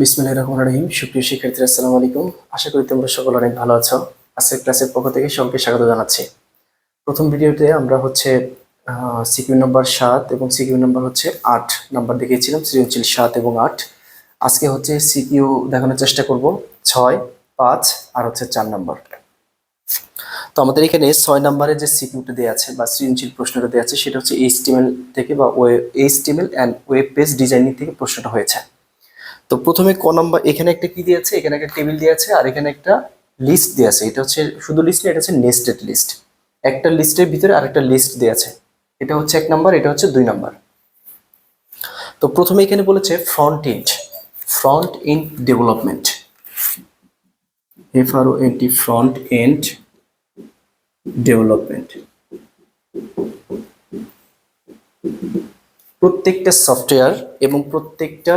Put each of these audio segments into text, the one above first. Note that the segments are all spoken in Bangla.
বিসমিল্লাহ রহমান রহিম। সুপ্রিয় শিক্ষার্থীরা, আসসালামু আলাইকুম। আশা করি তোমরা সকল অনেক ভালো আছো। আজকের ক্লাসের পক্ষ থেকে সকলকে স্বাগত জানাচ্ছি। প্রথম ভিডিওতে আমরা হচ্ছে সিকিউ নাম্বার সাত এবং সিকিউ নাম্বার হচ্ছে আট নাম্বার দেখিয়েছিলাম, সৃজনশীল সাত এবং আট। আজকে হচ্ছে সিকিউ দেখানোর চেষ্টা করব, ছয়, পাঁচ আর হচ্ছে চার নাম্বার। তো আমাদের এখানে ছয় নাম্বারে যে সিকিউটা দেওয়া আছে বা সৃজনশীল প্রশ্নটা দেওয়া আছে, সেটা হচ্ছে এইচটিএমএল থেকে বা HTML and web page designing থেকে প্রশ্নটা হয়েছে। তো প্রথমে ক নাম্বার, এখানে একটা কি দিয়েছে? এখানে একটা টেবিল দিয়ে আছে আর এখানে একটা লিস্ট দিয়ে আছে এটা হচ্ছে শুধু লিস্ট না, এটা হচ্ছে নেস্টেড লিস্ট একটা লিস্টের ভিতরে আরেকটা লিস্ট দেওয়া আছে এটা হচ্ছে এক নাম্বার, এটা হচ্ছে দুই নাম্বার। তো প্রথমে এখানে বলেছে front end front end development F R O N T front end development প্রত্যেকটা সফটওয়্যার এবং প্রত্যেকটা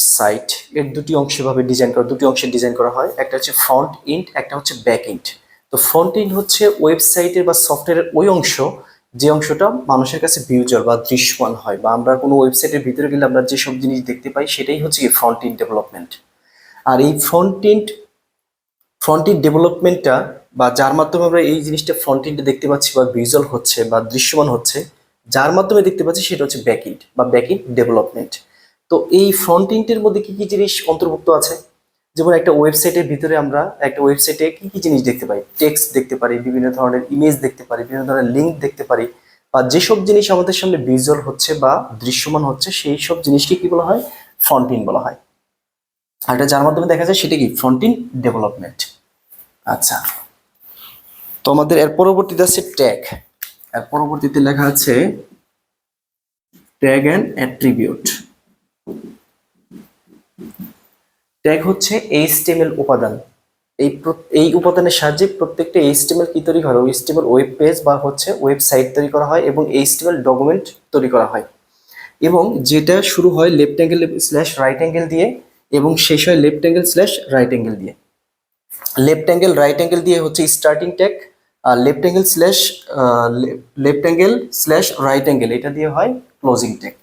ওয়েবসাইট এর দুটি অংশভাবে ডিজাইন করা, দুটি অংশে ডিজাইন করা হয়। একটা হচ্ছে ফ্রন্ট ইন্ট একটা হচ্ছে ব্যাক ইন্ট তো ফ্রন্ট ইন্ট হচ্ছে ওয়েবসাইটের বা সফটওয়্যারের ওই অংশ, যে অংশটা মানুষের কাছে ভিউজার বা দৃশ্যমান হয়, বা আমরা কোনো ওয়েবসাইটের ভিতরে গেলে আমরা যেসব জিনিস দেখতে পাই, সেটাই হচ্ছে ফ্রন্ট ইন্ট ডেভেলপমেন্ট আর এই ফ্রন্ট ইন্ট ফ্রন্ট ইন্ট ডেভেলপমেন্টটা বা যার মাধ্যমে আমরা এই জিনিসটা ফ্রন্ট ইন্টে দেখতে পাচ্ছি বা ভিজুয়াল হচ্ছে বা দৃশ্যমান হচ্ছে, যার মাধ্যমে দেখতে পাচ্ছি সেটা হচ্ছে ব্যাক ইন্ট বা ব্যাক ইন্ট ডেভেলপমেন্ট তো এই ফ্রন্ট ইন্টের মধ্যে কি কি জিনিস অন্তর্ভুক্ত আছে? যেমন একটা ওয়েবসাইটের ভিতরে আমরা একটা ওয়েবসাইটে কি কি জিনিস দেখতে পাই? টেক্সট দেখতে পারি, বিভিন্ন ধরনের ইমেজ দেখতে পারি, বিভিন্ন ধরনের লিঙ্ক দেখতে পারি বা যেসব জিনিস আমাদের সামনে ভিজুয়াল হচ্ছে বা দৃশ্যমান হচ্ছে সেই সব জিনিসকে কি বলা হয়? ফ্রন্ট ইন বলা হয়। আর এটা যার মাধ্যমে দেখা যায় সেটা কি? ফ্রন্ট ইন ডেভেলপমেন্ট আচ্ছা। তো আমাদের এর পরবর্তীতে আছে ট্যাগ এর পরবর্তীতে লেখা আছে ট্যাগ অ্যান্ড অ্যাট্রিবিউট ট্যাগ হচ্ছে এইচটিএমএল উপাদান। এই এই উপাদানের সাহায্যে প্রত্যেকটা এইচটিএমএল কি তৈরি হয়? এইচটিএমএল ওয়েব পেজ বা হচ্ছে ওয়েবসাইট তৈরি করা হয় এবং এইচটিএমএল ডকুমেন্ট তৈরি করা হয়। এবং যেটা শুরু হয় left angle slash right angle দিয়ে এবং শেষ হয় left angle slash right angle দিয়ে। লেফট অ্যাঙ্গেল রাইট অ্যাঙ্গেল দিয়ে হচ্ছে স্টার্টিং ট্যাগ আর left angle slash left angle slash right angle এটা দিয়ে হয় ক্লোজিং ট্যাগ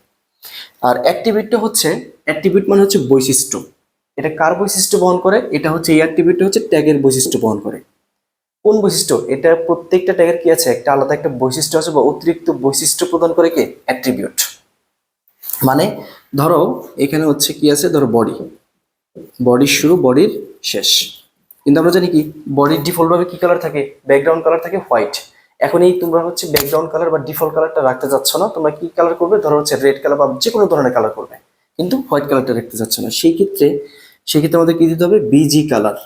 আর অ্যাক্টিভিটটা হচ্ছে অ্যাক্টিভিট মানে হচ্ছে বৈশিষ্ট্য। এটা কার বৈশিষ্ট্য বহন করে? এটা হচ্ছে এই অ্যাক্টিভিটি হচ্ছে ট্যাগের বৈশিষ্ট্য বহন করে। কোন বৈশিষ্ট্য? এটা প্রত্যেকটা ট্যাগের কি আছে? একটা আলাদা একটা বৈশিষ্ট্য আছে বা অতিরিক্ত বৈশিষ্ট্য প্রদান করে কে? অ্যাট্রিবিউট মানে ধরো, এখানে হচ্ছে কি আছে? ধরো বডি বডির শুরু বডির শেষ। কিন্তু আমরা জানি কি? বডির ডিফল্ট ভাবে কি কালার থাকে? ব্যাকগ্রাউন্ড কালার থাকে হোয়াইট এখন এই তোমরা হচ্ছে ব্যাকগ্রাউন্ড কালার বা ডিফল্ট কালারটা রাখতে যাচ্ছ না। তোমরা কি কালার করবে? ধরো হচ্ছে রেড কালার বা যে কোনো ধরনের কালার করবে। কিন্তু হোয়াইট কালারটা রাখতে যাচ্ছ না। সেই ক্ষেত্রে সেই ক্ষেত্রে আমাদের কি দিতে হবে? বিজি কালার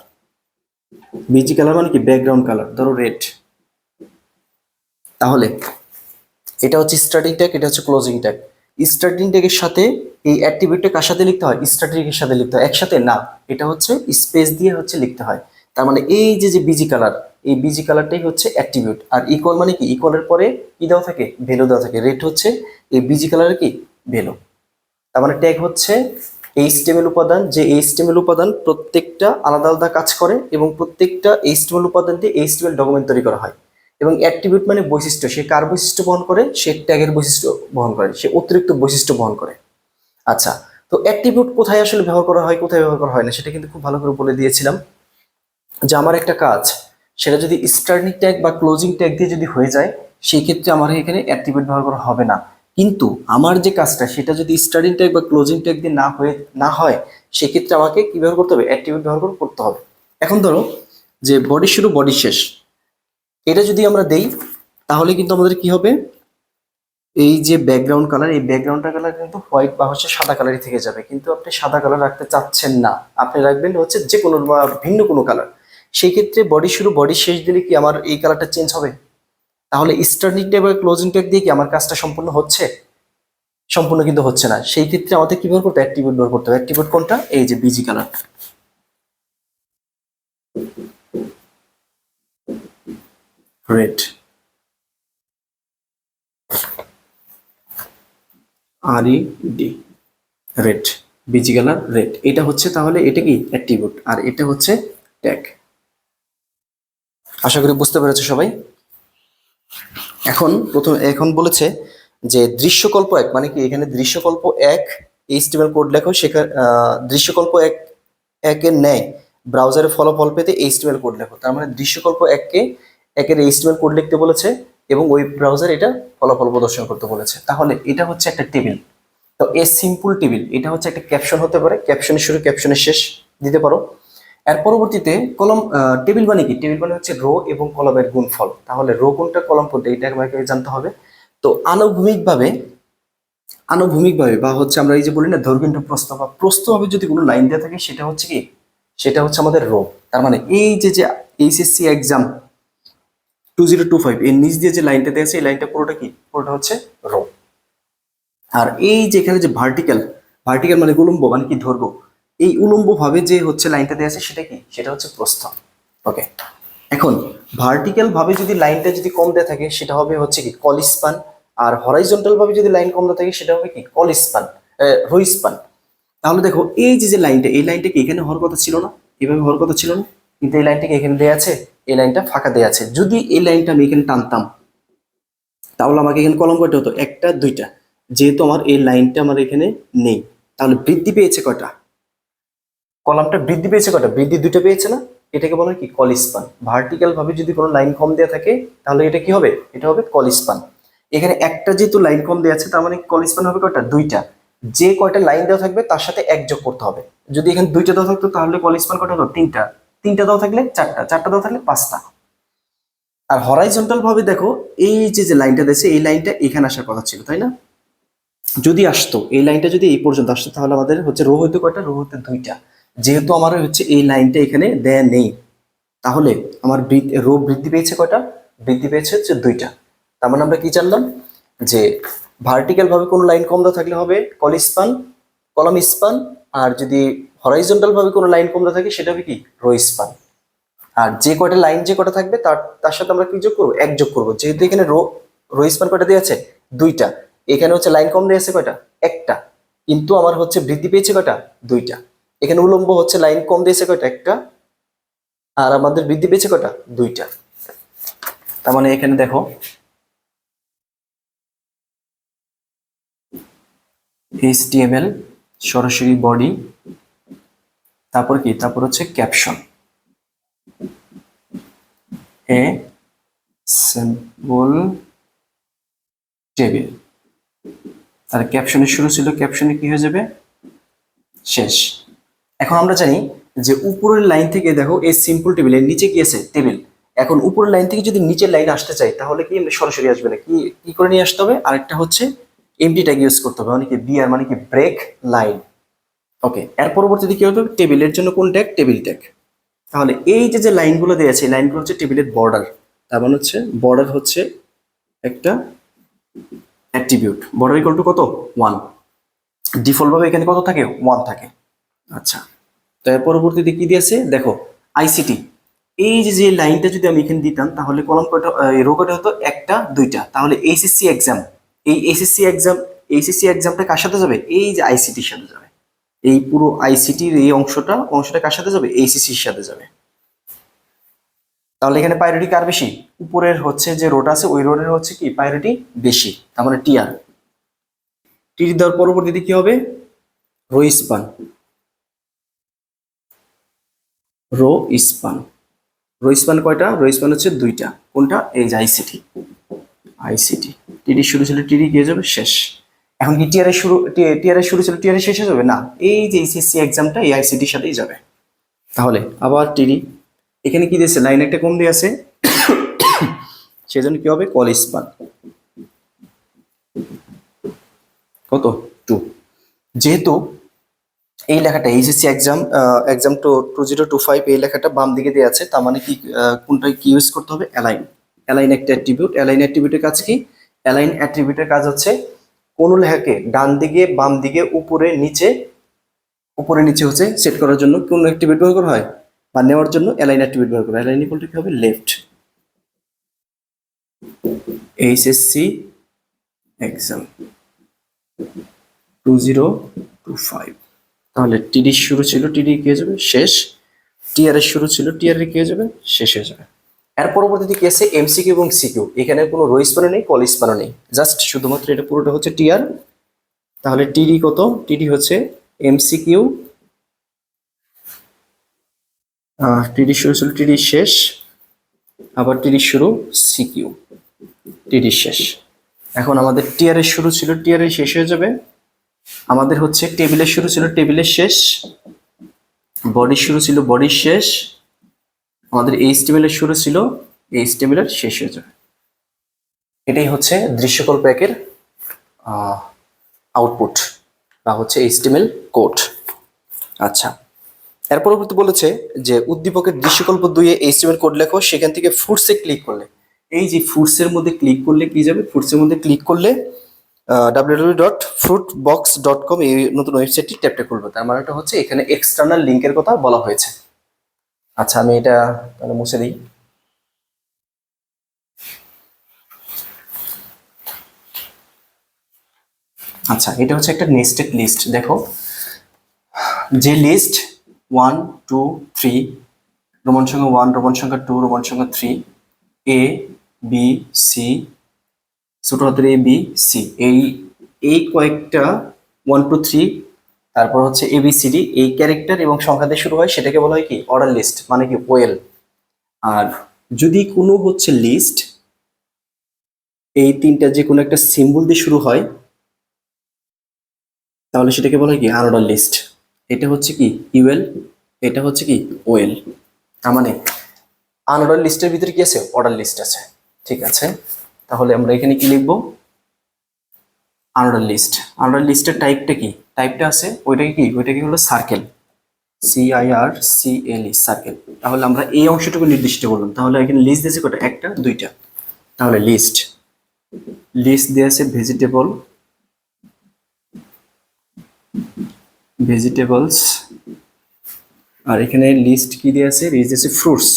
বিজি কালার মানে কি? ব্যাকগ্রাউন্ড কালার ধরো রেড তাহলে এটা হচ্ছে স্টার্টিং ট্যাগ এটা হচ্ছে ক্লোজিং ট্যাগ স্টার্টিং ট্যাগের সাথে এই অ্যাক্টিভিটিটা কার সাথে লিখতে হয়? স্টার্টিং এর সাথে লিখতে হয়। একসাথে না। এটা হচ্ছে স্পেস দিয়ে হচ্ছে লিখতে হয়। তার মানে এই যে যে বিজি কালার এই বিজি কালারটাই হচ্ছে অ্যাট্রিবিউট আর ইকুয়াল মানে কি? ইকুয়ালের পরে কি দেওয়া থাকে? ভ্যালু দেওয়া থাকে। রেট হচ্ছে এই বিজি কালারের কি? ভ্যালু তার মানে ট্যাগ হচ্ছে এইচটিএমএল উপাদান, যে এইচটিএমএল উপাদান প্রত্যেকটা আলাদা আলাদা কাজ করে এবং প্রত্যেকটা এইচটিএমএল উপাদান দিয়ে এইচটিএমএল ডকুমেন্ট তৈরি করা হয়। এবং অ্যাট্রিবিউট মানে বৈশিষ্ট্য, সে কার বৈশিষ্ট্য বহন করে? সে ট্যাগের বৈশিষ্ট্য বহন করে, সে অতিরিক্ত বৈশিষ্ট্য বহন করে। আচ্ছা তো অ্যাট্রিবিউট কোথায় আসলে ব্যবহার করা হয়, কোথায় ব্যবহার করা হয় না, সেটা কিন্তু খুব ভালো করে বলে দিয়েছিলাম। যে আমার একটা কাজ, সেটা যদি স্টার্নিং ট্যাগ বা ক্লোজিং ট্যাগ দিয়ে যদি হয়ে যায়, সেই ক্ষেত্রে আমার এখানে অ্যাট্রিবিউট ব্যবহার করা হবে না। কিন্তু আমার যে কাজটা, সেটা যদি স্টার্টিং ট্যাগ বা ক্লোজিং ট্যাগ দিয়ে না হয়ে, না হয়, সেক্ষেত্রে আমাকে কি ব্যবহার করতে হবে? অ্যাট্রিবিউট ব্যবহার করে করতে হবে। এখন ধরো যে বডি শুরু বডি শেষ। এটা যদি আমরা দেই, তাহলে কিন্তু আমাদের কি হবে? এই যে ব্যাকগ্রাউন্ড কালার এই ব্যাকগ্রাউন্ড কালার কিন্তু হোয়াইট বা হচ্ছে সাদা কালারই থেকে যাবে। কিন্তু আপনি সাদা কালার রাখতে চাচ্ছেন না। আপনি রাখবেন হচ্ছে যে কোনো বা ভিন্ন কোনো কালার সেই ক্ষেত্রে বডি শুরু বডি শেষ দিলে কি আমার এই কালারটা চেঞ্জ হবে? তাহলে স্টার্টিং ট্যাগ বা ক্লোজিং ট্যাগ দিয়ে কি আমার কাজটা সম্পূর্ণ হচ্ছে? সম্পূর্ণ কিন্তু হচ্ছে না। সেই ক্ষেত্রে আমাদের কি ব্যবহার করতে অ্যাক্টিভেট ব্যবহার করতে হবে। অ্যাক্টিভেট কোনটা? এই যে BG colour red R E D red BG colour red এটা হচ্ছে তাহলে এটা কি? অ্যাট্রিবিউট আর এটা হচ্ছে ট্যাগ আশা করি বুঝতে পেরেছ সবাই? এখন প্রথম এখন বলেছে যে দৃশ্যকল্প এক মানে কি এখানে দৃশ্যকল্প এক এইচটিএমএল কোড লেখো সেখানে দৃশ্যকল্প এক, একের ন্যায় ব্রাউজারে ফলাফল পেতে এইচটিএমএল কোড লেখো। তার মানে দৃশ্যকল্প এককে, একের এইচটিএমএল কোড লিখতে বলেছে এবং ওয়েব ব্রাউজার এটা ফলাফল প্রদর্শন করতে বলেছে। তাহলে এটা হচ্ছে একটা টেবিল তো এ সিম্পল টেবিল এটা হচ্ছে একটা ক্যাপশন হতে পারে। ক্যাপশনের শুরু ক্যাপশনের শেষ দিতে পারো। এর পরবর্তীতে কলম টেবিল মানে কি? টেবিল মানে হচ্ছে রো এবং কলমের গুণফল। তাহলে রো কোনটা, কলম কোনটা, এটা আমাকে জানতে হবে। তো আনুভূমিকভাবে আনুভূমিকভাবে বা হচ্ছে আমরা এই যে বলি না দৈর্ঘ্য প্রস্থ বা প্রস্থভাবে যদি কোনো লাইন দেওয়া থাকে, সেটা হচ্ছে কি? সেটা হচ্ছে আমাদের রো। তার মানে এই যে যে HSC exam two zero two five, এর নিচ দিয়ে যে লাইনটা দেওয়া আছে, এই লাইনটা পুরোটা কি? পুরোটা হচ্ছে রো। আর এই যে এখানে যে ভার্টিক্যাল ভার্টিক্যাল মানে উলম্ব মানে কি ধরবো এই উলম্ব ভাবে যে হচ্ছে লাইনটা দেওয়া আছে সেটা কি? সেটা হচ্ছে প্রস্থ। ওকে এখন ভার্টিক্যাল ভাবে যদি লাইনটা যদি কম দেওয়া থাকে, সেটা হবে হচ্ছে কি কল স্পান আর হরাইজন্টাল ভাবে যদি লাইন কম দেওয়া থাকে, সেটা হবে কি কল স্পান রো তাহলে দেখো, এই যে যে লাইনটা, এই লাইনটা কি এখানে হওয়ার কথা ছিল না? এভাবে হওয়ার কথা ছিল না? কিন্তু এই লাইনটা কি এখানে দেওয়া আছে? এই লাইনটা ফাঁকা দেওয়া আছে। যদি এই লাইনটা আমি এখানে টানতাম, তাহলে আমাকে এখানে কলম কয়টা হতো, একটা, দুইটা। যেহেতু আমার এই লাইনটা আমার এখানে নেই, তাহলে বৃদ্ধি পেয়েছে কয়টা? কলামটা বৃদ্ধি পেয়েছে কটা বৃদ্ধি দুইটা পেয়েছে না? এটাকে বলা হয় কি? কলিস্পান। ভার্টিক্যাল ভাবে যদি কোনো লাইন কম দেওয়া থাকে, তাহলে এটা কি হবে? এটা হবে কলিস্পান। এখানে একটা যেহেতু লাইন কম দেওয়া আছে, তার মানে কলিস্পান হবে কয়টা? দুইটা। যে কয়টা লাইন দেওয়া থাকবে, তার সাথে এক যোগ করতে হবে। যদি এখানে দুইটা দেওয়া থাকতো, তাহলে কলিস্পান কয়টা হতো? তিনটা। তিনটা দেওয়া থাকলে চারটা। চারটা দেওয়া থাকলে পাঁচটা। আর হরাইজন্টাল ভাবে দেখো, এই যে যে লাইনটা দিয়েছে, এই লাইনটা এখানে আসার কথা ছিল, তাই না? যদি আসতো, এই লাইনটা যদি এই পর্যন্ত আসতো, তাহলে আমাদের হচ্ছে রো হইতে কয়টা? রো হতে দুইটা। যেহেতু আমার হচ্ছে এই লাইনটা এখানে দেয়া নেই, তাহলে আমার রো বৃদ্ধি পেয়েছে কয়টা? বৃদ্ধি পেয়েছে হচ্ছে দুইটা। তার মানে আমরা কি জানলাম? যে ভার্টিক্যাল ভাবে কোনো লাইন কম দেওয়া থাকলে হবে কল স্পান কলম স্পান আর যদি হরাইজন্টাল ভাবে কোনো লাইন কম দেওয়া থাকে সেটা হবে কি? রো স্পান আর যে কয়টা লাইন যে কটা থাকবে তার তার সাথে আমরা কি যোগ করব? এক যোগ করব। যেহেতু এখানে রো রো স্পান কয়টা দেওয়া আছে? দুইটা। এখানে হচ্ছে লাইন কম দেওয়া আছে কয়টা? একটা। কিন্তু আমার হচ্ছে বৃদ্ধি পেয়েছে কয়টা? দুইটা। এখানে উলম্ব হচ্ছে লাইন কম দিয়েছে কয়টা? একটা। আর আমাদের বৃদ্ধি পেয়েছে কয়টা? দুইটা। তার মানে এখানে দেখো এইচটিএমএল সরাসরি বডি তারপর কি? তারপর হচ্ছে ক্যাপশন এ সিম্পল টেবিল আর ক্যাপশনের শুরু ছিল ক্যাপশনে কি হয়ে যাবে? শেষ। এখন আমরা জানি যে উপরের লাইন থেকে দেখো এই সিম্পল টেবিলের নিচে আছে টেবিল এখন উপরের লাইন থেকে যদি নিচের লাইন আসতে চাই, তাহলে কি সরাসরি আসবে না? কি কি করে নিয়ে আসতে হবে? আরেকটা হচ্ছে এমটি ট্যাগ ইউজ করতে হবে মানে কি মানে কি ব্রেক লাইন ওকে এর পরবর্তীতে কি হবে? টেবিলের জন্য কোন ট্যাগ টেবিল ট্যাগ তাহলে এই যে যে লাইনগুলো এই লাইনগুলো হচ্ছে টেবিলের বর্ডার তার মানে হচ্ছে বর্ডার হচ্ছে একটা অ্যাট্রিবিউট বর্ডার ইকুয়াল টু কত? ওয়ান ডিফল্ট ভাবে এখানে কত থাকে? ওয়ান থাকে। আচ্ছা। তো পরবর্তীতে কি দিয়েছে? দেখো আইসিটি এই যে যে লাইনটা যদি আমি এখানে দিতাম, তাহলে কলম কয়টা হতো? একটা, দুইটা। তাহলে এইচএসসি এক্সাম এই এইচএসসি এক্সাম এইচএসসি এক্সামটা কার সাথে যাবে? এই যে আইসিটির সাথে যাবে। এই পুরো আইসিটির এই অংশটা অংশটা কার সাথে যাবে? এইচএসসির সাথে যাবে। তাহলে এখানে প্রায়োরিটি কার বেশি? উপরের হচ্ছে যে রোড আছে, ওই রোডের হচ্ছে কি? প্রায়োরিটি বেশি। তার মানে টিআর টিডি দেওয়ার পরবর্তীতে কি হবে? Row span row span. Row span কয়টা? রো স্পান হচ্ছে দুইটা। কোনটা? এই যে আইসিটি আইসিটি টিডি শুরু ছিল টিডি গিয়ে যাবে, শেষ। এখন কি টিআর শুরু টিআর শুরু ছিল টিআর শেষ হয়ে যাবে? না। এই যে এইচএসসি এক্সামটা এই আইসিটির সাথেই যাবে। তাহলে আবার টিডি এখানে কি দিয়েছে? লাইন একটা কম দিয়ে আছে সেজন্য কি হবে? Call span. কত? টু। যেহেতু এই লেখাটা HSC exam exam two two zero two five এই লেখাটা বাম দিকে দেওয়া আছে, তার মানে কি কোনটা কি ইউজ করতে হবে? অ্যালাইন অ্যালাইন একটা অ্যাট্রিবিউট অ্যালাইন অ্যাট্রিবিউটের কাজ কি? অ্যালাইন অ্যাট্রিবিউটের কাজ হচ্ছে, কোনো লেখাকে ডান দিকে, বাম দিকে, উপরে, নিচে উপরে, নিচে হচ্ছে সেট করার জন্য কোন অ্যাট্রিবিউট ব্যবহার করা হয়? বা নেওয়ার জন্য অ্যালাইন অ্যাট্রিবিউট ব্যবহার করা হয়। অ্যালাইন ইকুয়াল টু কি হবে? Left HSC exam two zero two five তাহলে টিডি শুরু ছিল টিডি কি যাবে? শেষ। টিআর এর শুরু ছিল টিআর এর কি যাবে? শেষ হয়ে যাবে। এর পরবর্তীতে কি আছে? এমসিকিউ এবং সিকিউ এখানে কোনো রো স্পানও নেই কল স্পানও নেই। জাস্ট শুধুমাত্র এটা পুরোটা হচ্ছে টিআর তাহলে টিডি কত? টিডি হচ্ছে এমসিকিউ টিডি শুরু ছিল টিডি শেষ। আবার টিডি শুরু সিকিউ টিডি শেষ। এখন আমাদের টিয়ারের শুরু ছিল টিয়ারের শেষ হয়ে যাবে। আমাদের হচ্ছে টেবিলের শুরু ছিল টেবিলের শেষ বডি শুরু ছিল বডির শেষ, আমাদের এইচ টেবিলের শুরু ছিল এইচ টেবিলের শেষ হয়ে যাবে। এটাই হচ্ছে দৃশ্যকল্প একের আউটপুট বা হচ্ছে এইচটিএমএল কোড আচ্ছা এর পরবর্তী বলেছে যে উদ্দীপকের দৃশ্যকল্প দুইয়ে এইচটিএমএল কোড লেখো, সেখান থেকে ফুডসে ক্লিক করলে। এই যে ফুডসের মধ্যে ক্লিক করলে কি যাবে? ফুডসের মধ্যে ক্লিক করলে W dot fruit box dot com এই নতুন ওয়েবসাইটটি ট্যাপটা করবে। তার মানে এটা হচ্ছে এখানে এক্সটার্নাল লিঙ্কের কথা বলা হয়েছে। আচ্ছা আমি এটা তাহলে মুছে দিই। আচ্ছা এটা হচ্ছে একটা নেস্টেড লিস্ট দেখো, যে list one two three Roman সংখ্যা ওয়ান রোমান সংখ্যা টু রোমান সংখ্যা থ্রি এ বি সি ছোট হাতের এ বি সি এই এই কয়েকটা ওয়ান টু থ্রি তারপর হচ্ছে এ বি সি ডি এই ক্যারেক্টার এবং সংখ্যা দিয়ে শুরু হয়, সেটাকে বলা হয় কি? অর্ডার লিস্ট মানে কি? ওয়েল আর যদি কোনো হচ্ছে লিস্ট এই তিনটা যে কোনো একটা সিম্বল দিয়ে শুরু হয়, তাহলে সেটাকে বলা হয় কি? আনঅর্ডার লিস্ট এটা হচ্ছে কি? ইউএল এটা হচ্ছে কি? ওয়েল তার মানে আনঅর্ডার লিস্টের ভিতরে কি আছে? অর্ডার লিস্ট আছে। ঠিক আছে? তাহলে আমরা এখানে কি লিখব? আনঅর্ডার লিস্ট আনঅর্ডার লিস্টের টাইপটা কি? টাইপটা আছে ওইটাকে কি? ওইটাকে হলো? Circle CIR I R C L E circle তাহলে আমরা এই অংশটুকু নির্দিষ্ট করলাম। তাহলে এখানে লিস্ট দিয়েছে কটা? একটা, দুইটা। তাহলে লিস্ট লিস্ট দিয়ে আছে ভেজিটেবল ভেজিটেবলস আর এখানে লিস্ট কি দিয়ে আছে? লিস্ট আছে ফ্রুটস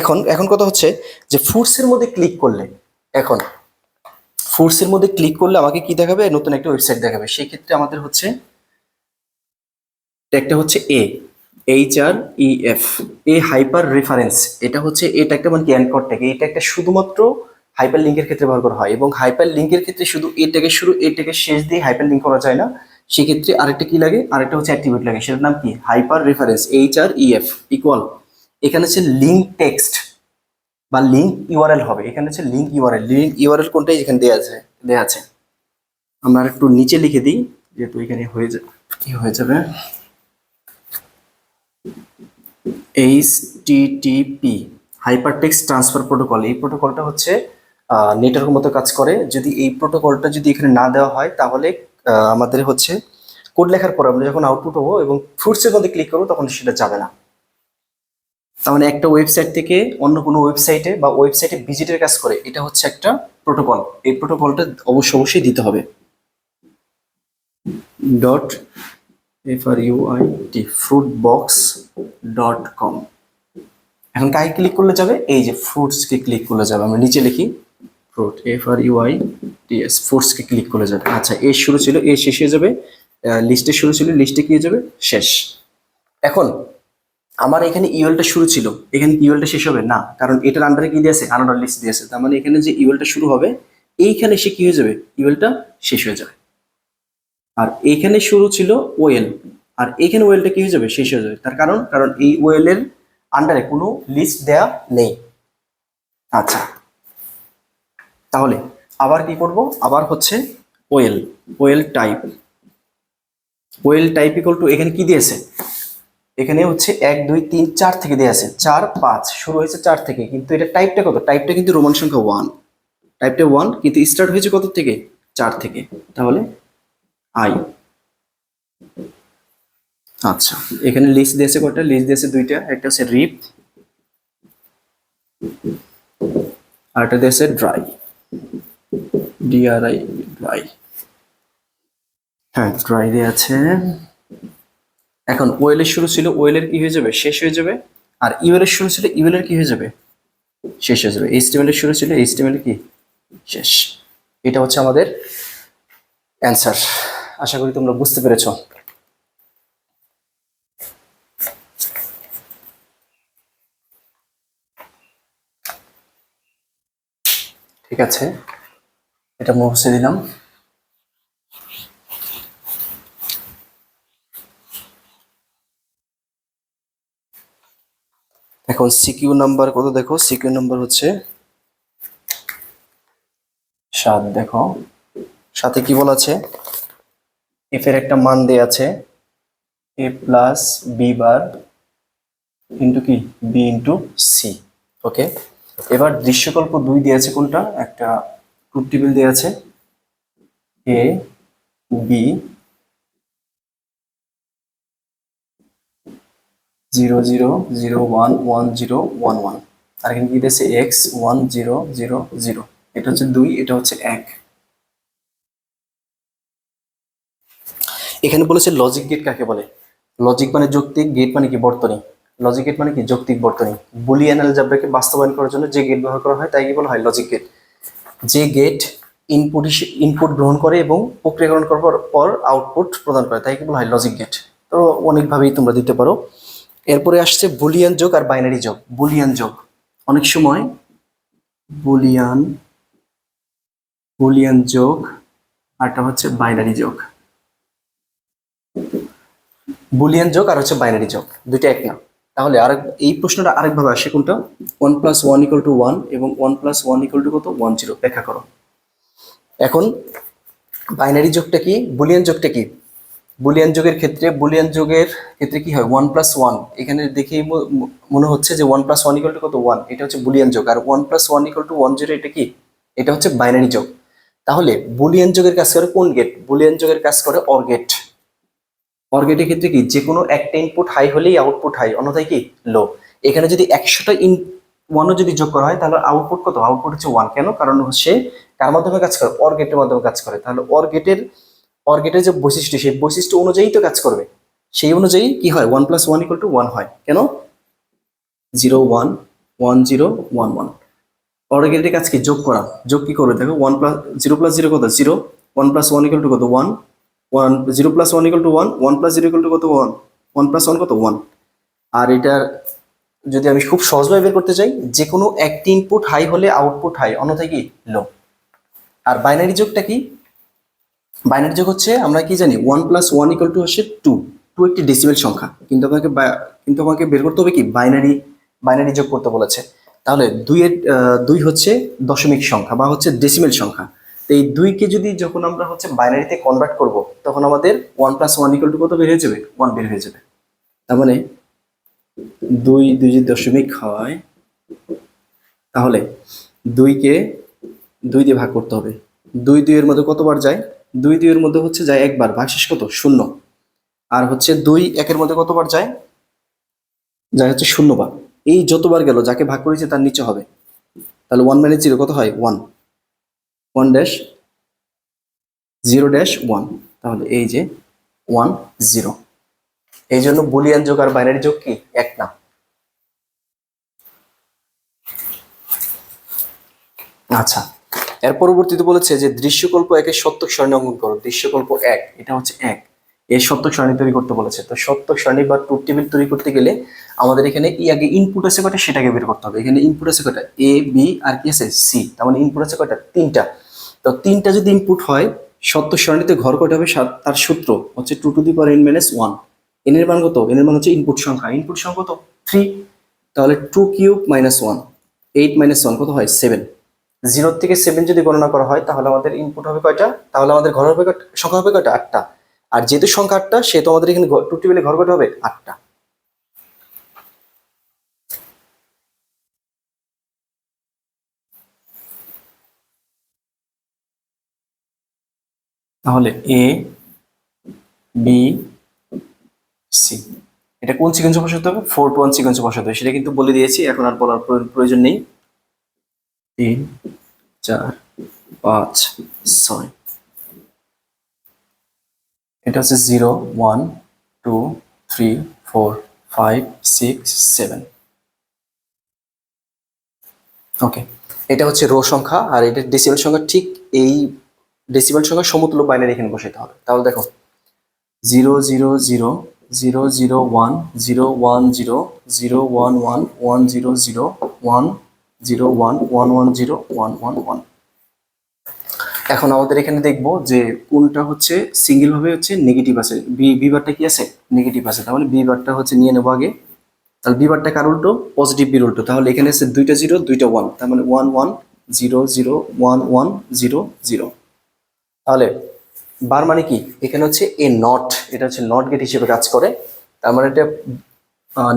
এখন এখন কথা হচ্ছে যে ফ্রুটসের মধ্যে ক্লিক করলে, এখন ফ্রুটসের মধ্যে ক্লিক করলে আমাকে কি দেখাবে? নতুন একটা ওয়েবসাইট দেখাবে। সেই ক্ষেত্রে আমাদের হচ্ছে, একটা হচ্ছে A H R E F A hyper reference এটা হচ্ছে, এটা একটা মানে জ্ঞান কর ট্যাগ এটা একটা শুধুমাত্র হাইপার লিঙ্কের ক্ষেত্রে ব্যবহার করা হয় এবং হাইপার লিঙ্কের ক্ষেত্রে শুধু এটাকে শুরু এটাকে শেষ দিয়ে হাইপার লিঙ্ক করা যায় না। সেক্ষেত্রে আরেকটা কি লাগে? আরেকটা হচ্ছে অ্যাক্টিভেট লাগে। সেটার নাম কি? Hyper reference H R E F equal এখানে হচ্ছে লিঙ্ক টেক্সট বা লিঙ্ক ইউআরএল হবে। এখানে হচ্ছে লিঙ্ক ইউআরএল লিঙ্ক ইউআরএল কোনটাই এখানে দেওয়া আছে? দেওয়া আছে। আমরা একটু নিচে লিখে দিই, যেহেতু এখানে হয়ে যাবে কি হয়ে যাবে? H TTP hypertext transfer protocol এই প্রোটোকলটা হচ্ছে নেটওয়ার্কের মতো কাজ করে। যদি এই প্রোটোকলটা যদি এখানে না দেওয়া হয়, তাহলে আমাদের হচ্ছে কোড লেখার পর আমরা যখন আউটপুট হব এবং ফ্রুটসের মধ্যে ক্লিক করব, তখন সেটা যাবে না। তার মানে একটা ওয়েবসাইট থেকে অন্য কোনো ওয়েবসাইটে বা ওয়েবসাইটে ভিজিটের কাজ করে, এটা হচ্ছে একটা প্রোটোকল এই প্রোটোকলটা অবশ্যই অবশ্যই দিতে হবে। Dot F R U I T fruit box dot com এখন কাকে ক্লিক করলে যাবে? এই যে ফ্রুটসকে ক্লিক করলে যাবে। আমরা নিচে লিখি fruit F R U I T S ফ্রুটসকে click করলে যাবে। আচ্ছা এ শুরু ছিল এ শেষ হয়ে যাবে। লিস্টে শুরু ছিল লিস্টে কি হয়ে যাবে? শেষ। এখন আমার এখানে ইউএলটা শুরু ছিল। এখানে ইউএলটা শেষ হবে? না। কারণ এটার আন্ডারে কি দিয়েছে? আনাডার লিস্ট দিয়েছে। তার মানে এখানে যে ইউএলটা শুরু হবে, এইখানে সে কি হয়ে যাবে? ইউএলটা শেষ হয়ে যাবে। আর এইখানে শুরু ছিল ওয়েল আর এখানে ওয়েলটা কি হয়ে যাবে? শেষ হয়ে যাবে। তার কারণ কারণ এই ওয়েলের আন্ডারে কোনো লিস্ট দেয়া নেই। আচ্ছা। তাহলে আবার কি করব? আবার হচ্ছে ol ol type ol type equal to এখানে কি দিয়েছে? এখানে হচ্ছে এক, দুই, তিন, চার থেকে দেওয়া আছে। চার, পাঁচ, শুরু হয়েছে চার থেকে। কিন্তু এটা টাইপটা কত? টাইপটা কিন্তু রোমান সংখ্যা ওয়ান টাইপটা ওয়ান কিন্তু স্টার্ট হয়েছে কত থেকে? চার থেকে। তাহলে আই আচ্ছা এখানে লিস্ট দিয়েছে কয়টা? লিস্ট দিয়েছে দুইটা। একটা হচ্ছে রিপ আর একটা দিয়েছে ড্রাই ডিআরআই ড্রাই হ্যাঁ ড্রাই দিয়ে আছে। এখন ওয়েলের শুরু ছিল, ওয়েলের কি হয়ে যাবে? শেষ হয়ে যাবে। আর ইউএলের শুরু ছিল, ইউএলের কি হয়ে যাবে? শেষ হয়ে যাবে। এইচটিএমএল এর শুরু ছিল, এইচটিএমএল কি? শেষ। এটা হচ্ছে আমাদের অ্যান্সার। আশা করি তোমরা বুঝতে পেরেছ। ঠিক আছে। এটা মুছে দিলাম। এখন সিকিউ নাম্বার কত দেখো? সিকিউ নাম্বার হচ্ছে সাত, দেখো। সাথে কি বলা আছে? এফ এর একটা মান দেয়া আছে। A plus B bar into কি? বি ইন্টু সি ওকে এবার দৃশ্যকল্প দুই দেওয়া আছে কোনটা? একটা ট্রুথ টেবিল দেওয়া আছে। A B zero zero zero one one zero one one আর এখানে কি দিয়েছে? X one zero zero zero এটা হচ্ছে দুই, এটা হচ্ছে এক। এখানে বলেছে লজিক গেট কাকে বলে? লজিক মানে যৌক্তিক গেট মানে কি? বর্তনী। লজিক গেট মানে কি? যৌক্তিক, বর্তনী। বুলিয়ান অ্যালজাবরাকে বাস্তবায়ন করার জন্য যে গেট ব্যবহার করা হয়, তাই কি বলা হয়? লজিক গেট যে গেট ইনপুট ইনপুট গ্রহণ করে এবং প্রক্রিয়াকরণ করার পর আউটপুট প্রদান করে, তাই কি বলা হয়? লজিক গেট তো অনেকভাবেই তোমরা দিতে পারো। এরপরে আসছে বুলিয়ান যোগ আর বাইনারি যোগ। বুলিয়ান যোগ। অনেক সময় বুলিয়ান বুলিয়ান যোগ, আরটা হচ্ছে বাইনারি যোগ। বুলিয়ান যোগ আর হচ্ছে বাইনারি যোগ। দুইটা এক না। তাহলে আরেক এই প্রশ্নটা আরেকভাবে আসে কোনটা? One plus one equal to one এবং one plus one equal to কত? One zero. ব্যাখ্যা করো। এখন বাইনারি যোগটা কি? বুলিয়ান যোগটা কি? বুলিয়ান যোগের ক্ষেত্রে, বুলিয়ান যোগের ক্ষেত্রে কি হয়? ওয়ান প্লাস ওয়ান এখানে দেখেই মনে হচ্ছে যে one plus one equal to কত? ওয়ান এটা হচ্ছে বুলিয়ান যোগ। আর one plus one equal to one zero এটা কি? এটা হচ্ছে বাইনারি যোগ। তাহলে বুলিয়ান যোগের কাজ করে কোন গেট বুলিয়ান যোগের কাজ করে অর গেট অর গেটের ক্ষেত্রে কি? যে কোনো একটা ইনপুট হাই হলেই আউটপুট হাই অন্যথায় কি? লো এখানে যদি একশোটা ইন ওয়ানও যদি যোগ করা হয়, তাহলে আউটপুট কত? আউটপুট হচ্ছে ওয়ান কেন? কারণ হচ্ছে কার মাধ্যমে কাজ করে? অর গেটের মাধ্যমে কাজ করে। তাহলে অর গেটের অর গেটের যে বৈশিষ্ট্য, সেই বৈশিষ্ট্য অনুযায়ী তো কাজ করবে। সেই অনুযায়ী কি হয়? One plus one equal to one হয়। কেন? Zero one one zero one one OR গেটের কাজ কি যোগ করা। যোগ কি করবে? দেখো one plus zero plus zero কত? Zero one plus one equal to কত? One one zero plus one equal to one one plus zero equal to কত? ওয়ান ওয়ান প্লাস ওয়ান কত? ওয়ান আর এটার যদি আমি খুব সহজভাবে বের করতে চাই যে কোনো একটি ইনপুট হাই হলে আউটপুট হাই অন্যথায় কি? লো আর বাইনারি যোগটা কি? বাইনারি যোগ হচ্ছে আমরা কি জানি one plus one equal to হচ্ছে টু টু একটি ডেসিমেল সংখ্যা। কিন্তু আপনাকে কিন্তু আমাকে বের করতে হবে কি? বাইনারি বাইনারি যোগ করতে বলেছে। তাহলে দুইয়ের দুই হচ্ছে দশমিক সংখ্যা বা হচ্ছে ডেসিমেল সংখ্যা। তো এই দুইকে যদি যখন আমরা হচ্ছে বাইনারিতে কনভার্ট করব, তখন আমাদের one plus one equal to কত বের হয়ে যাবে? ওয়ান বের হয়ে যাবে। তার মানে দুই দুই যদি দশমিক হয়, তাহলে দুইকে দুই দিয়ে ভাগ করতে হবে। দুই দুইয়ের মধ্যে কতবার যায়? দুই দুইয়ের মধ্যে হচ্ছে যায় একবার ভাগশেষ কত? শূন্য। আর হচ্ছে দুই একের মধ্যে কতবার যায়? যায় হচ্ছে শূন্য বার এই যতবার গেল, যাকে ভাগ করেছে তার নিচে হবে। তাহলে ওয়ান মাইনাস জিরো কত হয়? One one dash zero dash one তাহলে এই যে ওয়ান জিরো এই জন্য বুলিয়ান যোগ আর বাইনারি যোগ কি? এক না। আচ্ছা। এর পরবর্তীতে বলেছে যে দৃশ্যকল্প একের সত্যক সারণী অঙ্কন করো। দৃশ্যকল্প এক, এটা হচ্ছে এক। এই সত্যক সারণী তৈরি করতে বলেছে। তো সত্যক সারণী বা ট্রুথ টেবিল তৈরি করতে গেলে আমাদের এখানে ই আগে ইনপুট আছে কটা সেটাকে বের করতে হবে। এখানে ইনপুট আছে কয়টা? এ বি আর কি আছে? সি তার মানে ইনপুট আছে কটা তিনটা। তো তিনটা যদি ইনপুট হয় সত্য সারণীতে ঘর কটা হবে? তার সূত্র হচ্ছে two to the power N minus one N এর মান কত? এন এর মান হচ্ছে ইনপুট সংখ্যা। ইনপুট সংখ্যা কত? থ্রি তাহলে two cube minus one eight minus one কত হয়? সেভেন জিরো থেকে সেভেন যদি গণনা করা হয়, তাহলে আমাদের ইনপুট হবে কয়টা? তাহলে আমাদের ঘর হবে সংখ্যা হবে কয়টা? আটটা। আর যেহেতু সংখ্যা আটটা, সেহেতু আমাদের এখানে টু টেবিলে ঘর কয়টা হবে আটটা। তাহলে এ বি সি এটা কোন সিকোয়েন্সে বসাতে হবে? ফোর টু ওয়ান সিকোয়েন্সে বসাতে হবে। সেটা কিন্তু বলে দিয়েছি, এখন আর বলার প্রয়- প্রয়োজন নেই। তিন, চার, পাঁচ, ছয়। এটা হচ্ছে zero, one, two, three, four, five, six, seven. Okay, এটা হচ্ছে রো সংখ্যা, আর এটা ডেসিমেল সংখ্যা ঠিক এই ডেসিমেল সংখ্যা সমতুল্য বাইনারি এখানে বসাতে হবে। তাহলে দেখো, zero zero zero zero zero, one zero one, zero zero, one one one, zero zero, one zero one one one zero one one one. এখন আমাদের এখানে দেখব যে কোনটা হচ্ছে সিঙ্গেল ভাবে হচ্ছে নেগেটিভ আছে। বি বি বারটা কি আছে? নেগেটিভ আছে। তাহলে বি বারটা হচ্ছে নিয়ে নেব আগে। তাহলে বি বারটা কার উল্টো? পজিটিভ বির উল্টো। তাহলে এখানে আছে দুইটা জিরো, দুইটা ওয়ান তার মানে one one zero zero one one zero zero তাহলে বার মানে কি? এখানে হচ্ছে এ নট এটা হচ্ছে নট গেট হিসেবে কাজ করে। তার মানে এটা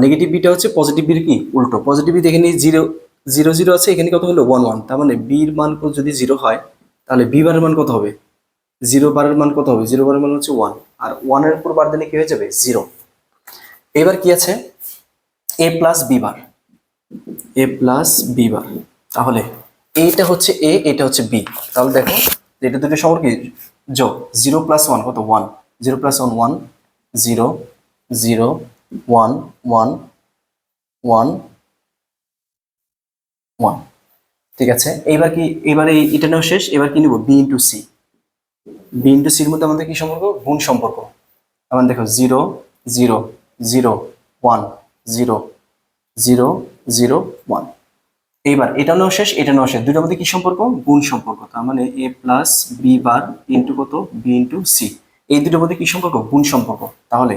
নেগেটিভ বিটা হচ্ছে পজিটিভ বির কি? উল্টো। পজিটিভ বি নিই জিরো জিরো জিরো আছে, এখানে কত হলো? One one. তার মানে বির মান যদি জিরো হয়, তাহলে বি বারের মান কত হবে? জিরো বারের মান কত হবে? জিরো বারের মান হচ্ছে ওয়ান আর ওয়ানের উপর বার দিলে কি হয়ে যাবে? জিরো। এবার কি আছে? A plus B bar. A plus B bar. তাহলে এইটা হচ্ছে এ এটা হচ্ছে বি তাহলে দেখো, এটা দুটো সম্পর্কে যোগ। জিরো প্লাস ওয়ান কত? One zero plus one one zero. Zero one one one one ঠিক আছে? এইবার কি এবার এই এটা নেওয়া শেষ, এবার কি নিব? B into C B into সির মধ্যে আমাদের কি সম্পর্ক? গুণ সম্পর্ক। আমার দেখো zero zero zero one zero zero zero one এইবার এটা নেওয়া শেষ, এটা নেওয়া শেষ। দুটোর মধ্যে কি সম্পর্ক? গুণ সম্পর্ক। তার মানে A plus B bar into কত? বি ইন্টু সি এই দুটোর মধ্যে কি সম্পর্ক? গুণ সম্পর্ক। তাহলে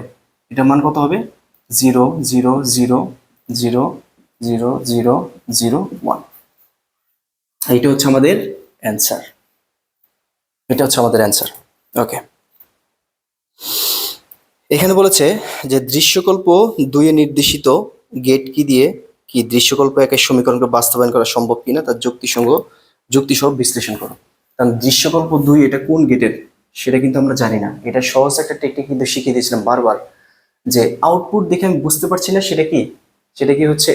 এটার মান কত হবে? Zero zero zero zero zero zero zero one. এইটা হচ্ছে আমাদের অ্যান্সার এটা হচ্ছে আমাদের অ্যান্সার ওকে এখানে বলেছে যে দৃশ্যকল্প দুইয়ে নির্দেশিত গেট কি দিয়ে? কি দৃশ্যকল্প একের সমীকরণকে বাস্তবায়ন করা সম্ভব কিনা? তার যুক্তিসঙ্গ, যুক্তিসহ বিশ্লেষণ করো। কারণ দৃশ্যকল্প দুই, এটা কোন গেটের সেটা কিন্তু আমরা জানি না। এটা সহজ একটা টেকনিক কিন্তু শিখিয়ে দিয়েছিলাম বারবার। যে আউটপুট দেখে আমি বুঝতে পারছি না সেটা কি? সেটা কি হচ্ছে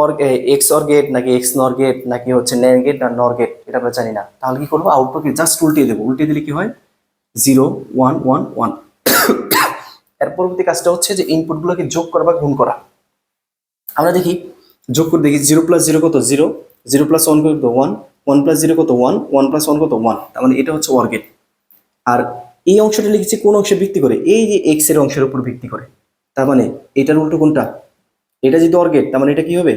অর এক্স অর গেট নাকি এক্স নর গেট নাকি হচ্ছে ন্যান গেট না নর গেট, এটা আমরা জানি না। তাহলে কি করব? আউটপুটকে জাস্ট উল্টিয়ে দেবো। উল্টিয়ে দিলে কি হয়? জিরো ওয়ান ওয়ান ওয়ানের পরবর্তী কাজটা হচ্ছে যে ইনপুটগুলোকে যোগ করা বা গুণ করা। আমরা দেখি, যোগ করে দেখি জিরো প্লাস জিরো কত? জিরো জিরো প্লাস ওয়ান কত? ওয়ান ওয়ান প্লাস জিরো কত? ওয়ান ওয়ান প্লাস ওয়ান কত? ওয়ান তার মানে এটা হচ্ছে ওয়ার গেট আর এই অংশটা লিখেছি কোন অংশে ভিত্তি করে? এই যে এক্সের অংশের উপর ভিত্তি করে। তার মানে এটার উল্টো কোনটা? এটা যদি অর গেট তার মানে এটা কি হবে?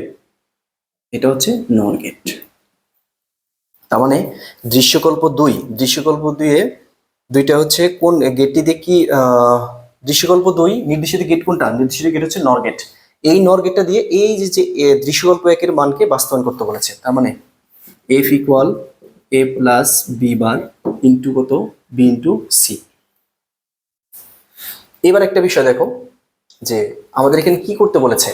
এটা হচ্ছে নর গেট তার মানে দৃশ্যকল্প দুই, দৃশ্যকল্প দুইয়ে দুইটা হচ্ছে কোন গেটটি দিয়ে কি দৃশ্যকল্প দুই নির্দেশিত গেট কোনটা? নির্দেশিত গেট হচ্ছে নর গেট এই নর গেটটা দিয়ে এই যে যে দৃশ্যকল্প একের মানকে বাস্তবায়ন করতে বলেছে, তার মানে F equal A plus B bar into কত? বি ইন্টু সি এবার একটা বিষয় দেখো, যে আমাদের এখানে কি করতে বলেছে?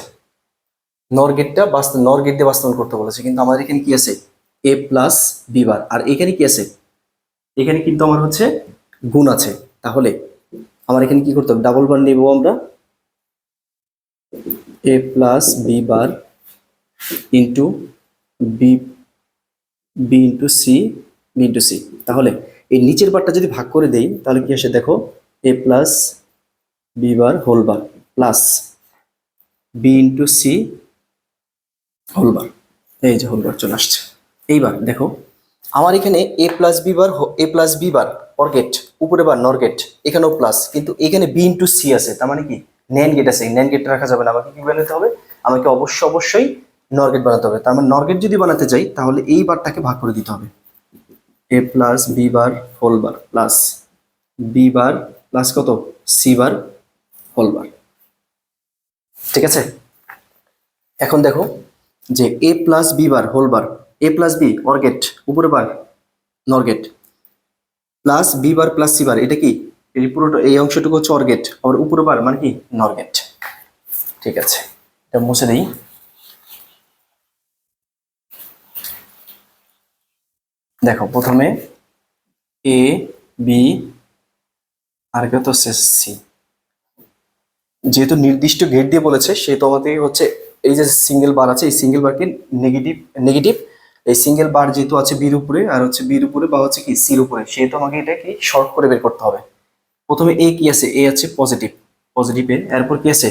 নর গেটটা বাস্তব নর গেট দিয়ে বাস্তবায়ন করতে বলেছে। কিন্তু আমাদের এখানে কি আছে? এ প্লাস বি বার আর এখানে কি আছে? এখানে কিন্তু আমার হচ্ছে গুণ আছে। তাহলে আমার এখানে কি করতে হবে? ডাবল বার নেব আমরা। A plus B bar into B B into C B into C তাহলে এই নিচের বারটা যদি ভাগ করে দেই, তাহলে কি আসে? দেখো A plus B bar whole bar plus B into C whole bar এই যে হোল বার চলে আসছে। এইবার দেখো, আমার এখানে A plus B bar A plus B bar OR gate উপরে বার নর গেট এখানেও প্লাস কিন্তু এখানে বি ইন্টু সি আছে, তার মানে কি? ন্যান গেট আছে ন্যান গেট রাখা যাবে না, আমাকে কি বানাতে হবে? আমাকে অবশ্যই অবশ্যই নর গেট বানাতে হবে, তার মানে নর গেট যদি বানাতে চাই তাহলে এই বারটাকে ভাগ করে দিতে হবে। A plus B bar whole bar plus B bar plus কত? সি বার হোল বার ঠিক আছে? এখন দেখো যে A plus B bar whole bar A plus B OR gate উপরে bar NOR gate plus B bar plus C bar এটা কি? এই পুরোটা, এই অংশটুকু হচ্ছে অর গেট আর উপরে বার মানে কি? নর গেট ঠিক আছে, এটা মুছে দিই। দেখো, প্রথমে এ বি আর কত হচ্ছে সি যেহেতু নির্দিষ্ট গেট দিয়ে বলেছে সেহেতু আমাদের হচ্ছে এই যে সিঙ্গেল বার আছে, এই সিঙ্গেল বারকে নেগেটিভ নেগেটিভ এই সিঙ্গেল বার যেহেতু আছে বির উপরে, আর হচ্ছে বির উপরে বা হচ্ছে কি সির উপরে, সেহেতু আমাকে এটাকে শর্ট করে বের করতে হবে। প্রথমে এ কি আছে? এ আছে পজিটিভ পজিটিভ এ এরপর কি আছে?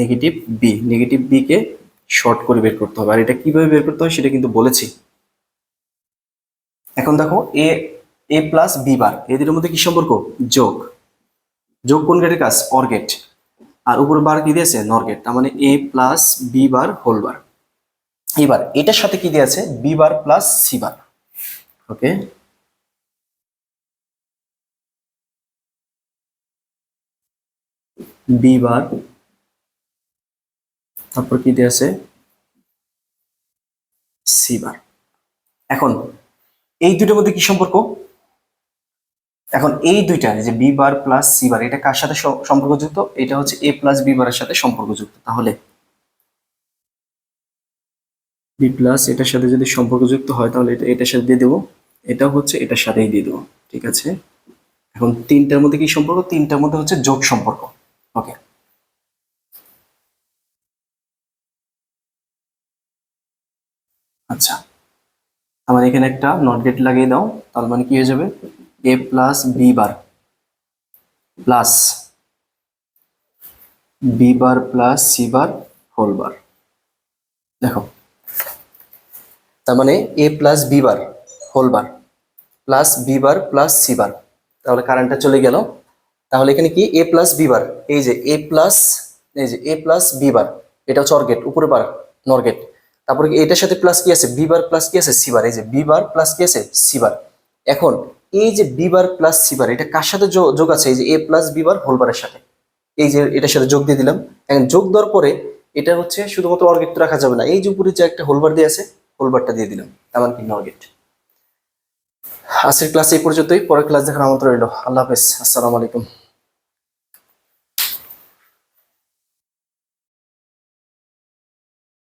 নেগেটিভ বি নেগেটিভ বি কে শর্ট করে বের করতে হবে। আর এটা কীভাবে বের করতে হয় সেটা কিন্তু বলেছি। এখন দেখো এ এ প্লাস বি বার এদের মধ্যে কি সম্পর্ক? যোগ। যোগ কোন গেটের কাজ? অর গেট আর উপর বার কি দিয়েছে? নর গেট তার মানে A plus B bar whole bar এবার, এটার সাথে কি দিয়েছে B bar plus C bar. Okay B bar, তারপর কি দিয়েছে সি বার। এখন, এই দুটোর মধ্যে কি সম্পর্ক? এখন এই দুইটা যে B bar plus C bar এটা কার সাথে সম্পর্কযুক্ত? এটা হচ্ছে এ প্লাস বি বারের সাথে সম্পর্কযুক্ত। তাহলে বি প্লাস এটার সাথে যদি সম্পর্কযুক্ত হয়, তাহলে এটা এটার সাথে দিয়ে দেবো। এটাও হচ্ছে এটার সাথেই দিয়ে দেবো। ঠিক আছে? এখন তিনটার মধ্যে কি সম্পর্ক? তিনটার মধ্যে হচ্ছে যোগ সম্পর্ক। ওকে আচ্ছা। আমার এখানে একটা নট গেট লাগিয়ে দাও। তার মানে কি হয়ে যাবে? A plus B bar plus B bar plus C bar whole bar দেখো, তার মানে A plus B bar whole bar plus B bar plus C bar তাহলে কারেন্টটা চলে গেল। তাহলে এখানে কি? এ প্লাস বি বার এই যে এ প্লাস এই যে এ প্লাস বি বার এটা হচ্ছে অর গেট উপরে বার নর গেট তারপরে এটার সাথে প্লাস কি আছে? বি বার প্লাস কি আছে? সি বার এই যে বি বার প্লাস কি আছে? সি বার এখন এই যে B bar plus C bar এটা কার সাথে যোগ আছে? এই যে A plus B bar whole বারের সাথে। এই যে এটার সাথে যোগ দিয়ে দিলাম। এখন যোগ দেওয়ার পরে এটা হচ্ছে শুধুমাত্র অর্গেট রাখা যাবে না। এই যে উপরে যে একটা হোলবার দিয়ে আছে হোলবারটা দিয়ে দিলাম। তেমন কি নর্গেট আজকের ক্লাস এই পর্যন্তই। পরের ক্লাস দেখার আমন্ত্রণ রইল। আল্লাহ হাফেজ। আসসালামু আলাইকুম।